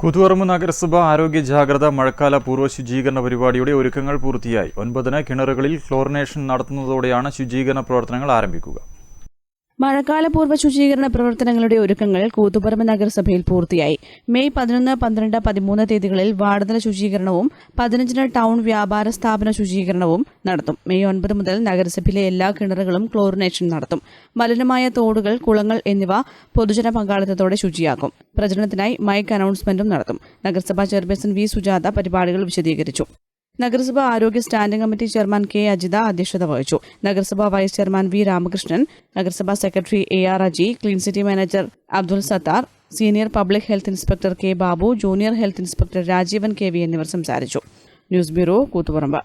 കൂത്തുപറമ്പ് നഗരസഭ ആരോഗ്യ ജാഗ്രത മഴക്കാല പൂർവ ശുചീകരണ പരിപാടിയുടെ ഒരുക്കങ്ങൾ പൂർത്തിയായി. ഒൻപതിന് കിണറുകളിൽ ക്ലോറിനേഷൻ നടത്തുന്നതോടെയാണ് ശുചീകരണ പ്രവർത്തനങ്ങൾ ആരംഭിക്കുക. മഴക്കാലപൂർവ ശുചീകരണ പ്രവർത്തനങ്ങളുടെ ഒരുക്കങ്ങൾ കൂത്തുപറമ്പ് നഗരസഭയിൽ പൂർത്തിയായി. മെയ് പതിനൊന്ന് പന്ത്രണ്ട് പതിമൂന്ന് തീയതികളിൽ വാർഡതല ശുചീകരണവും പതിനഞ്ചിന് ടൗൺ വ്യാപാര സ്ഥാപന ശുചീകരണവും നടത്തും. മെയ് ഒൻപത് മുതൽ നഗരസഭയിലെ എല്ലാ കിണറുകളും ക്ലോറിനേഷൻ നടത്തും. മലിനമായ തോടുകൾ കുളങ്ങൾ എന്നിവ പൊതുജന പങ്കാളിത്തത്തോടെ ശുചിയാക്കും. പ്രചരണത്തിനായി മൈക്ക് അനൗൺസ്മെന്റും നടത്തും. നഗരസഭാ ചെയർപേഴ്സൺ വി. സുജാത പരിപാടികൾ വിശദീകരിച്ചു. നഗരസഭ ആരോഗ്യ standing committee chairman K Ajitha അധ്യക്ഷത വഹിച്ചു. നഗരസഭാ വൈസ് ചെയർമാൻ വി രാമകൃഷ്ണൻ നഗരസഭാ secretary A R Aji clean city manager Abdul Sathar senior public health inspector K Babu junior health inspector Rajeevan K V എന്നിവർ സംസാരിച്ചു. News bureau Koothuparamba.